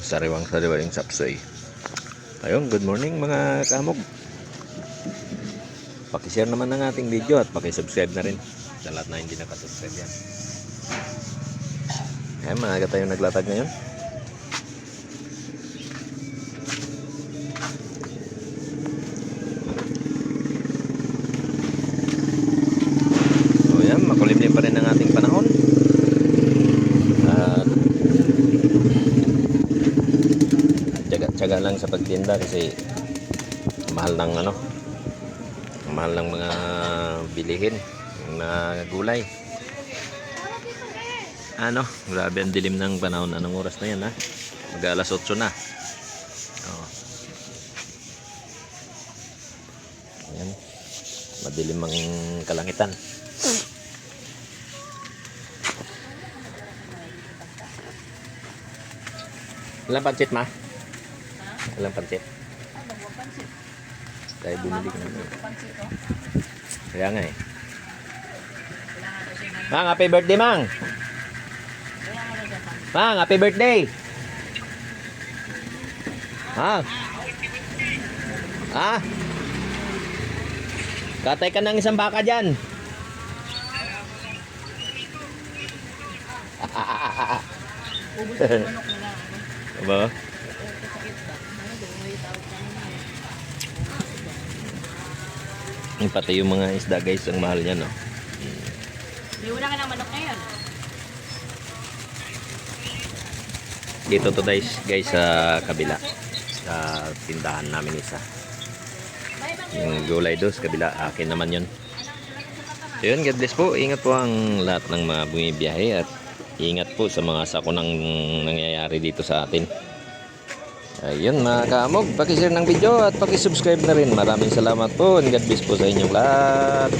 Sariwang sariwa yung sapsoy. Ayun, good morning mga kamog. Pakishare naman ng ating video at pakisubscribe na rin sa lahat na hindi nakasubscribe yan. Ayan, maaga tayo naglatag ngayon. So yan, makulimlim pa rin ang ating panahon. At tsaga-tsaga lang sa pagtinda kasi mahal ng ano mahal ng mga bilihin na gulay ano grabe ang dilim ng panahon anong oras na yan ha mag alas 8 na oh. Ayan. madilim ang kalangitan ilang pansit ma? Ilang pansit? tayo bumili ka naman kaya nga eh Mang, happy birthday, Mang! Mang, happy birthday! Ha? Ha? Katay ka ng isang baka dyan. Aba? Yung pati yung mga isda guys, ang mahal niya no. May wala ka ng manok ngayon. Dito to guys, guys sa kabila. Sa tindahan namin isa. Yung gulay dos, kabila. Akin naman yun. So yun, God bless po. Ingat po ang lahat ng mga bumibiyahe at ingat po sa mga sakunang nangyayari dito sa atin. Ayun mga kaamog, pakishare ng video at pakisubscribe na rin. Maraming salamat po and God bless po sa inyong lahat.